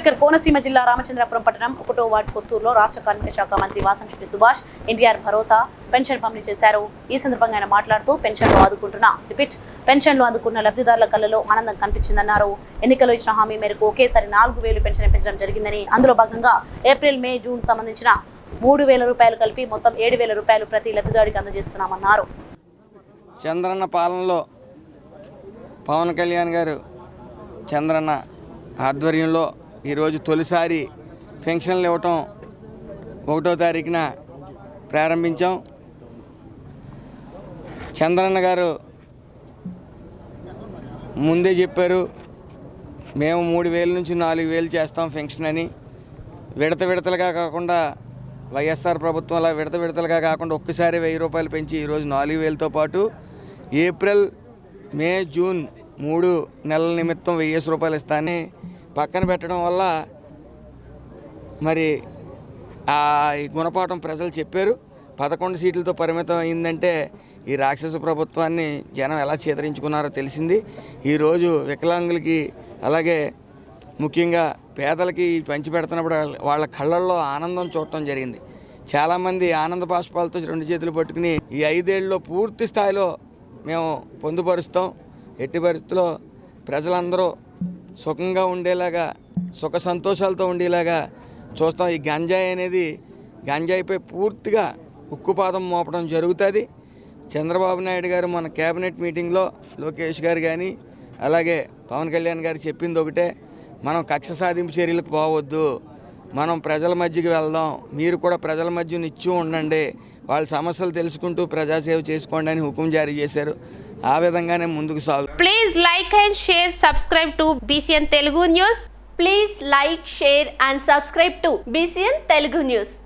ఇక్కడ కోనసీమ జిల్లా రామచంద్రపురం పట్టణం ఒకటో వార్డు కొత్తూరులో రాష్ట్ర కార్మిక శాఖ మంత్రి వాసంశెట్టి సుభాష్ ఎన్టీఆర్ భరోసా పెన్షన్ పంపిణీ చేశారు. ఈ సందర్భంగా ఆయన మాట్లాడుతూ పెన్షన్లు ఆదుకుంటున్న. రిపీట్ పెన్షన్లు అందుకున్న లబ్ధిదారుల కళ్ళలో ఆనందం కనిపించిందన్నారు. ఎన్నికల్లో ఇచ్చిన హామీ మేరకు ఒకేసారి నాలుగు వేలు పెన్షన్ పెంచడం జరిగిందని అందులో భాగంగా ఏప్రిల్ మే జూన్ సంబంధించిన మూడు వేల రూపాయలు కలిపి మొత్తం ఏడు వేల రూపాయలు ప్రతి లబ్ధిదారుడికి అందజేస్తున్నామన్నారు. చంద్రన్న పాలనలో పవన్ కళ్యాణ్ గారు చంద్రన్న ఆధ్వర్యంలో ఈరోజు తొలిసారి పెన్షన్లు ఇవ్వటం ఒకటో తారీఖున ప్రారంభించాం. చంద్రన్న గారు ముందే చెప్పారు మేము మూడు వేల నుంచి నాలుగు వేలు చేస్తాం పెన్షన్ అని. విడత విడతలుగా కాకుండా వైఎస్ఆర్ ప్రభుత్వం అలా విడత విడతలుగా కాకుండా ఒక్కసారి వెయ్యి రూపాయలు పెంచి ఈరోజు నాలుగు వేలతో పాటు ఏప్రిల్ మే జూన్ మూడు నెలల నిమిత్తం వెయ్యేసి రూపాయలు ఇస్తానని పక్కన పెట్టడం వల్ల మరి ఆ గుణపాఠం ప్రజలు చెప్పారు. పదకొండు సీట్లతో పరిమితం అయిందంటే ఈ రాక్షస ప్రభుత్వాన్ని జనం ఎలా చేతరించుకున్నారో తెలిసింది. ఈరోజు వికలాంగులకి అలాగే ముఖ్యంగా పేదలకి పంచి పెడుతున్నప్పుడు వాళ్ళ- వాళ్ళ కళ్ళల్లో ఆనందం చూడటం జరిగింది. చాలామంది ఆనంద బాష్పాలతో రెండు చేతులు పట్టుకుని ఈ ఐదేళ్ళలో పూర్తి స్థాయిలో మేము పొందుపరుస్తాం. ఎట్టి పరిస్థితుల్లో ప్రజలందరూ సుఖంగా ఉండేలాగా సుఖ సంతోషాలతో ఉండేలాగా చూస్తాం. ఈ గంజాయి అనేది గంజాయిపై పూర్తిగా ఉక్కుపాదం మోపడం జరుగుతుంది. చంద్రబాబు నాయుడు గారు మన కేబినెట్ మీటింగ్లో లోకేష్ గారు కానీ అలాగే పవన్ కళ్యాణ్ గారు చెప్పింది ఒకటే మనం కక్ష సాధింపు చర్యలకు పోవద్దు. మనం ప్రజల మధ్యకి వెళ్దాం. మీరు కూడా ప్రజల మధ్య నిత్యం ఉండండి. వాళ్ళ సమస్యలు తెలుసుకుంటూ ప్రజాసేవ చేసుకోండి అని హుకుం జారీ చేశారు. ఆ విధంగానే ముందుకు సాగు Please like and share, subscribe to BCN Telugu News. Please like, share and subscribe to BCN Telugu News.